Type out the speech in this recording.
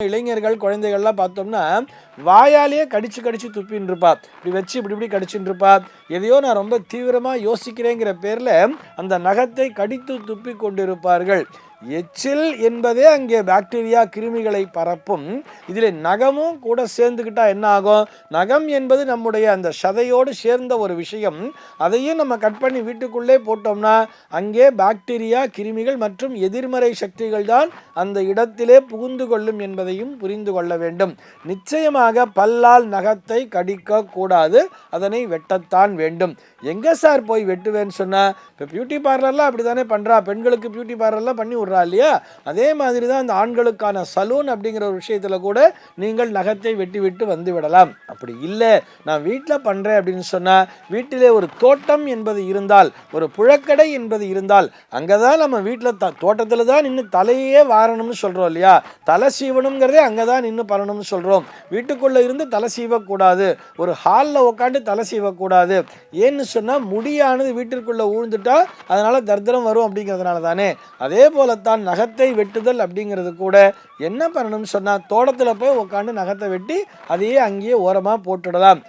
இளைஞர்கள் குழந்தைகள்லாம் பார்த்தோம்னா வாயாலேயே கடிச்சு கடிச்சு துப்பின்னு இருப்பா இப்படி வச்சு இப்படி இப்படி கடிச்சுட்டு இருப்பா எதையோ நான் ரொம்ப தீவிரமாக யோசிக்கிறேங்கிற பேரில் அந்த நகத்தை கடித்து துப்பி கொண்டிருப்பார்கள். எச்சில் என்பதே அங்கே பாக்டீரியா கிருமிகளை பரப்பும். இதில் நகமும் கூட சேர்ந்துக்கிட்டா என்ன ஆகும்? நகம் என்பது நம்முடைய அந்த சதையோடு சேர்ந்த ஒரு விஷயம். அதையும் நம்ம கட் பண்ணி வீட்டுக்குள்ளே போட்டோம்னா அங்கே பாக்டீரியா கிருமிகள் மற்றும் எதிர்மறை சக்திகள் தான் அந்த இடத்திலே புகுந்து கொள்ளும் என்பதையும் புரிந்து கொள்ள வேண்டும். நிச்சயமாக பல்லால் நகத்தை கடிக்க கூடாது. அதனை வெட்டத்தான் வேண்டும். எங்கே சார் போய் வெட்டுவேன்னு சொன்னால் இப்போ பியூட்டி பார்லர்லாம் அப்படி தானே பண்ணுறா பெண்களுக்கு பியூட்டி பார்லர்லாம் பண்ணி விட்றா இல்லையா? அதே மாதிரி தான் அந்த ஆண்களுக்கான சலூன் அப்படிங்கிற ஒரு விஷயத்தில் கூட நீங்கள் நகத்தை வெட்டி விட்டு வந்து விடலாம். அப்படி இல்லை நான் வீட்டில் பண்ணுறேன் அப்படின்னு சொன்னால் வீட்டிலே ஒரு தோட்டம் என்பது இருந்தால் ஒரு புழக்கடை என்பது இருந்தால் அங்கே தான் நம்ம வீட்டில் த தோட்டத்தில் தான் நின்று தலையே வாரணும்னு சொல்கிறோம் இல்லையா? தலை சீவணுங்கிறதே அங்கே தான் நின்று பண்ணணும்னு சொல்கிறோம் வீட்டுக்குள்ளே இருந்து தலை சீவக்கூடாது. ஒரு ஹாலில் உட்காந்து தலை சீவக்கூடாது. ஏன்னு சொன்னால் முடியானது வீட்டிற்குள்ளே ஊழ்ந்துட்டா அதனால் தர்தரம் வரும் அப்படிங்கிறதுனால தானே அதே தான் நகத்தை வெட்டுதல் அப்படிங்கிறது கூட என்ன பண்ணணும்னு சொன்னால் தோட்டத்தில் போய் உட்காந்து நகத்தை வெட்டி அதையே அங்கேயே ஓரமாக போட்டுடலாம்.